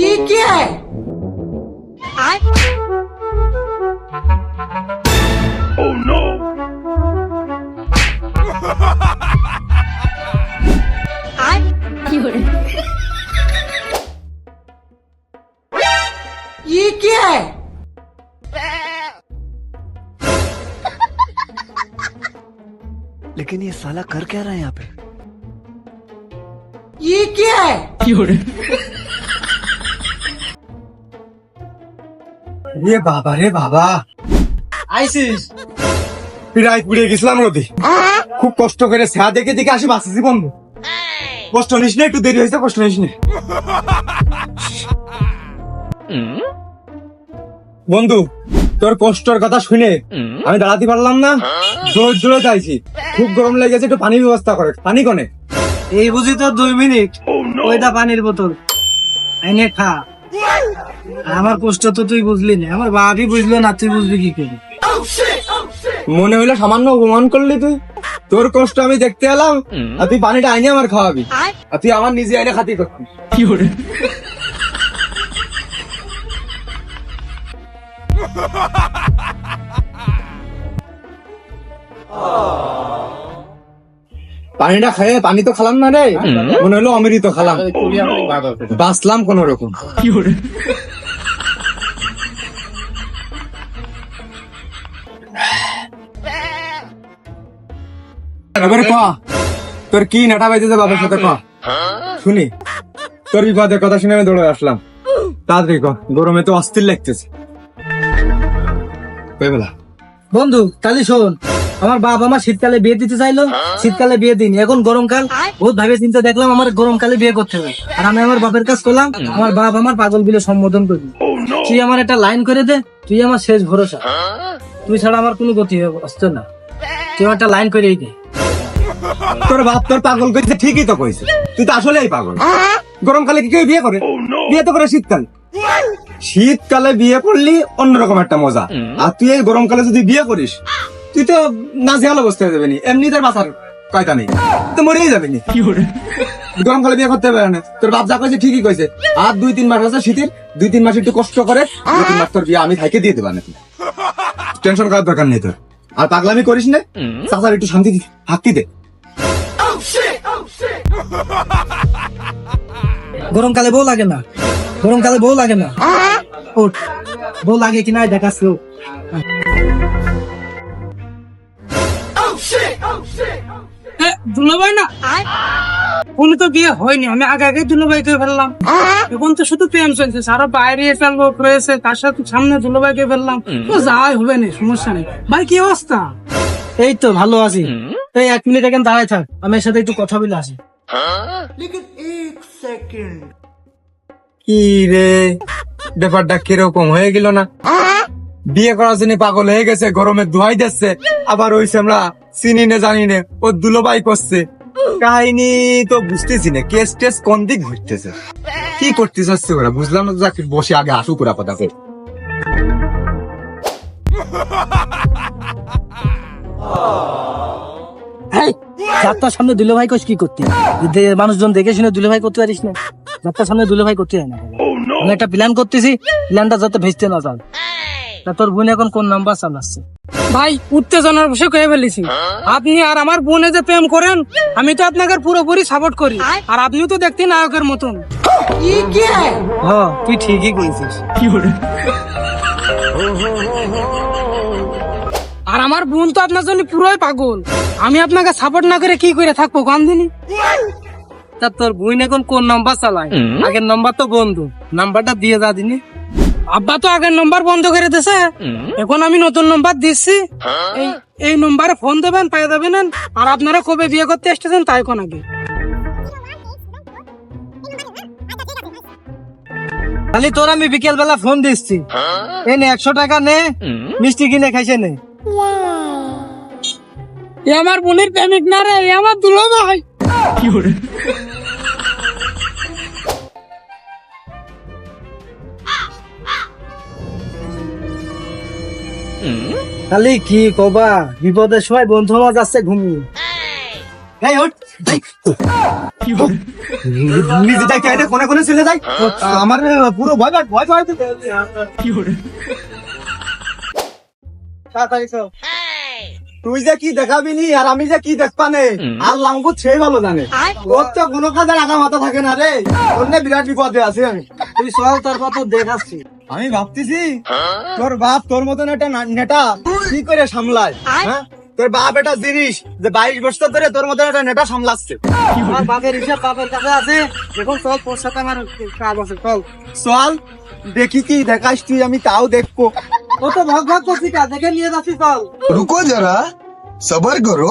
ये क्या है? ये क्या है? लेकिन ये साला कर क्या रहा है यहाँ पे? ये क्या है রে বাবা রে বাবা আইসিস প্রায় পুড়ে গেছিলাম নদী খুব কষ্ট করে ছায়া দেখে দেখে আসি বাঁচেছি বন্ধু কষ্ট নিস না একটু দেরি হয়েছে কষ্ট নিস না বন্ধু তোর কষ্টর কথা শুনে আমি দাঁড়াতে পারলাম না জোর জোরে চাইছি খুব গরম লেগেছে একটু পানির ব্যবস্থা করে পানি কনে এই বুঝি তো দুই মিনিট। ওইটা পানির বোতল? এনে খা। আমার কষ্ট তো তুই বুঝলি না। আমার বাপই বুঝলো না তুই বুঝবি কি করে। মনে হইল সামান্য অপমান করলি তুই। তোর কষ্ট আমি দেখতে এলাম আর তুই পানিটা আইনে আমার খাওয়াবি। আর তুই আমার নিজে আইনে খাতি করছিস পানিটা খেয়ে পানি তো খালাম না রে। মনে হলো অমৃত খালাম। বাঁচলাম কোন রকম এবার ক? তোর কি নাটা বাইতেছে বাবার সাথে ক? শুনি। তোর বিপদের কথা শুনে আমি দৌড়ে আসলাম। তাড়াতাড়ি ক। গরমে তো অস্থির লাগতেছে। বন্ধু তাহলে শোন। আমার বাপ আমার শীতকালে বিয়ে দিতে চাইলো, শীতকালে বিয়ে দিন এখন গরমকাল, বহুত ভাবে চিন্তা দেখলাম আমার গরমকালে বিয়ে করতে হবে। আর আমি আমার বাপের কাজ করলাম, আমার বাপ আমার পাগল বিলে সম্বোধন করবি। তুই আমার একটা লাইন করে দে, তুই আমার শেষ ভরসা। তুই ছাড়া আমার কোনো গতি আসতো না। তুই আমার একটা লাইন করেই দে। তোর বাপ তোর পাগল কইছে, ঠিকই তো কইছে। তুই তো আসলেই পাগল। গরমকালে কি কেউ বিয়ে করে? বিয়ে তো করে শীতকাল। শীতকালে বিয়ে করলি অন্যরকম একটা মজা। আর তুই এই গরমকালে যদি বিয়ে করিস তুই তো নাজেহাল অবস্থা হয়ে যাবে নি। এমনি তোর বাঁচার কয়তা নেই? তো মরেই যাবে নি। গরমকালে বিয়ে করতে পারে না। তোর বাপ যা কইছে ঠিকই কইছে। আর দুই তিন মাস আছে শীতের। দুই তিন মাস একটু কষ্ট করে দুই তিন মাস তোর বিয়ে আমি থাইকে দিয়ে দেবা না টেনশন করার দরকার নেই তোর। আর পাগলামি করিস না। চাচার একটু শান্তি দি- হাক্তি দে। গরমকালে বউ লাগে না। গরমকালে বউ লাগে না। ওঠ। বউ লাগে কিনা দেখাচ্ছি না? উনি তো বিয়ে হয়নি আমি আগে আগে কে ফেললাম। এখন তো শুধু প্রেম চলছে সারা বাইরে একটা লোক রয়েছে তার সাথে সামনে কে ফেললাম। তো যাই হবে না সমস্যা নেই। ভাই কি অবস্থা? এই তো ভালো আছি। এই এক মিনিট এখানে দাঁড়ায় থাক আমি এর সাথে একটু কথা বলে আসি। কি রে? ব্যাপারটা কীরকম? হয়ে গেল না? বিয়ে করার জন্য পাগল হয়ে গেছে গরমে ধোয়াই দিচ্ছে। আবার ওই আমরা চিনি না জানি না ও দুলোবাই করছে। কাহিনী তো বুঝতেছি না কেস টেস কোন দিক ঘুরতেছে? কি করতে চাচ্ছে ওরা? বুঝলাম না যাকে বসে আগে আসুক ওরা কথা কই। যাত্রার সামনে দুলে ভাই কোষ কি করতে? দে- মানুষজন দেখে শুনে দুলে ভাই করতে পারিস না যাত্রার সামনে দুলে ভাই করতে হয় না। আমি একটা প্ল্যান করতেছি প্ল্যানটা যাতে ভেস্তে না যান তা তোর বোন এখন কোন নাম্বার চালাচ্ছে? ভাই উত্তেজনার বসে কয়ে ফেলেছি। আপনি আর আমার বোনে যে প্রেম করেন আমি তো আপনাকে পুরোপুরি সাপোর্ট করি। আর আপনিও তো দেখতে নায়কের মতন। হ তুই ঠিকই করেছিস আর আমার বোন তো আপনার জন্য পুরোই পাগল। আমি আপনাকে সাপোর্ট না করে কি করে থাকব গান দিনই তা তোর বোন এখন কোন নাম্বার চালায়? আগের নাম্বার তো বন্ধু। নাম্বারটা দিয়ে যা দিনি। আব্বা তো আগের নম্বর বন্ধ করে দিছে। এখন আমি নতুন নম্বর দিচ্ছি। এই এই নম্বরে ফোন দেবেন পাই দেবেন আর আপনারা কবে বিয়ে করতে এসেছেন তাই কোন আগে। খালি তোর আমি বিকেল বেলা ফোন দিচ্ছি এই নে একশো টাকা নে মিষ্টি কিনে খাইছে নে। এ আমার বোনের প্রেমিক না রে এ আমার দুলো ভাই খালি কি কবা? বিপদের সময় বন্ধু আমার যাচ্ছে ঘুমিয়ে। এই ওঠ এই। নিজে যাই কে কোনে কোনে চলে যাই। আমার পুরো ভয় পায় ভয় তাড়াতাড়ি তুই যে কি দেখাবি নি আর আমি যে কি দেখবানে আর লাঙ্গু সেই ভালো জানে। ওর তো কোনো কাজের আগা মাথা থাকে না রে। অন্য বিরাট বিপদে আছে আমি। তুই চল তোর কত দেখাচ্ছি। আমি ভাবতেছি তোর বাপ তোর মতন একটা নেতা কি করে সামলায় হ্যাঁ? তোর বাপ এটা জিনিস যে বাইশ বছর ধরে তোর মতন একটা নেতা সামলাচ্ছে। আমার বাপের হিসাব বাপের কাছে আছে। এখন চল তোর সাথে আমার কাজ আছে, চল। চল, দেখি কি দেখাস তুই, আমি তাও দেখব। ও তো ভাগ ভাগ করছি দেখে নিয়ে যাচ্ছি চল। রুকো যারা সবার করো।